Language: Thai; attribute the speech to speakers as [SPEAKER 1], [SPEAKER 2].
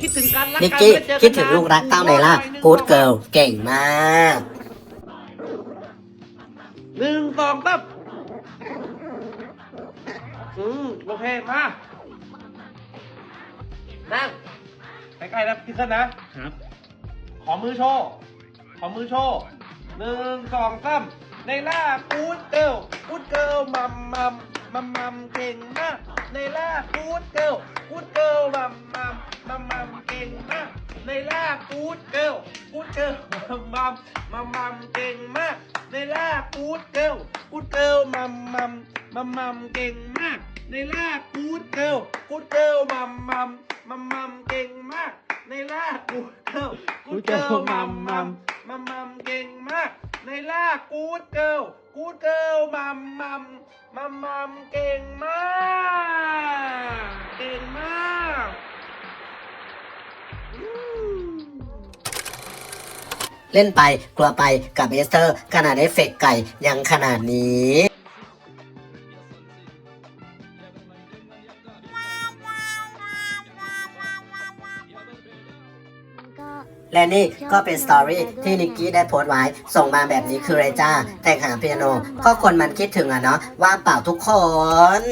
[SPEAKER 1] คิดถึงกันรัก
[SPEAKER 2] นิก
[SPEAKER 1] กัน
[SPEAKER 2] กี้
[SPEAKER 1] ไม่เจอ
[SPEAKER 2] คิดถึงลูกรักเต้าไนล่ากูดเกิลเก่งมาก
[SPEAKER 1] หนึ่งสองสามอืมโอเคมานั่งใกล้ๆนะพี่ขึ้นนะ
[SPEAKER 3] ครับ
[SPEAKER 1] ขอมือโชว์ขอมือโชว์หนึ่งสองสามในล่ากูดเกิลกูดเกิลมัมมัมมัมมัมเก่งมากในล่ากูดเกิลกูดเกิลมัมมัมมั กูดเกิลกูดเกิลมัมมัมมัมมัมเก่งมากในล่ากูดเกิลกูดเกิลมัมมัมมัมมัมเก่งมากในล่ากูดเกิลกูดเกิลมัมมัมมัมมัมเก่งมากในล่ากูดเกิลกูดเกิลมัมมัมมัมมัมเก่งมากในล่ากูดเกิลกูดเกิลมัมมัมมัมมัมเก่งมาก เล่
[SPEAKER 2] นไปกลัวไปกับเอสเตอร์ขนาดเอฟเฟกไก่ยังขนาดนี้และนี่ก็เป็นสตอรี่ที่นิกกี้ได้โพสต์ไว้ ส่งมาแบบนี้คืออะไรจ้า แต่งหาเปียโน ก็คนมันคิดถึงอะเนาะว่างเปล่าทุกคน